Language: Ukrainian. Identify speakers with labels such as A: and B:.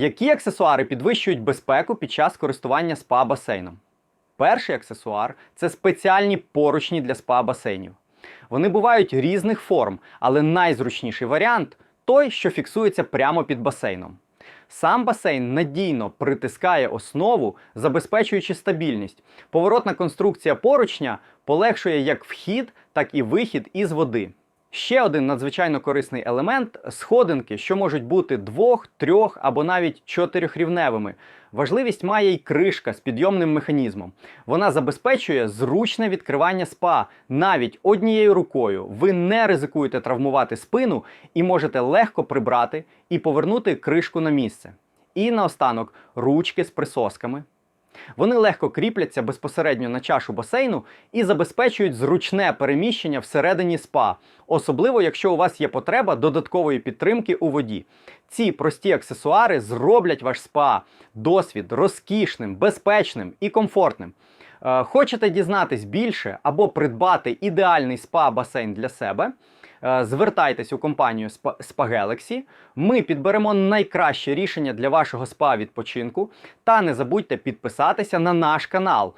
A: Які аксесуари підвищують безпеку під час користування спа-басейном? Перший аксесуар це спеціальні поручні для спа-басейнів. Вони бувають різних форм, але найзручніший варіант той, що фіксується прямо під басейном. Сам басейн надійно притискає основу, забезпечуючи стабільність. Поворотна конструкція поручня полегшує як вхід, так і вихід із води. Ще один надзвичайно корисний елемент сходинки, що можуть бути двох, трьох або навіть чотирьохрівневими. Важливість має й кришка з підйомним механізмом. Вона забезпечує зручне відкривання спа навіть однією рукою. Ви не ризикуєте травмувати спину і можете легко прибрати і повернути кришку на місце. І наостанок ручки з присосками. Вони легко кріпляться безпосередньо на чашу басейну і забезпечують зручне переміщення всередині спа, особливо якщо у вас є потреба додаткової підтримки у воді. Ці прості аксесуари зроблять ваш спа досвід розкішним, безпечним і комфортним. Е, Хочете дізнатись більше або придбати ідеальний спа-басейн для себе? Е, Звертайтесь у компанію Spa Galaxy. Ми підберемо найкраще рішення для вашого спа відпочинку. Та не забудьте підписатися на наш канал.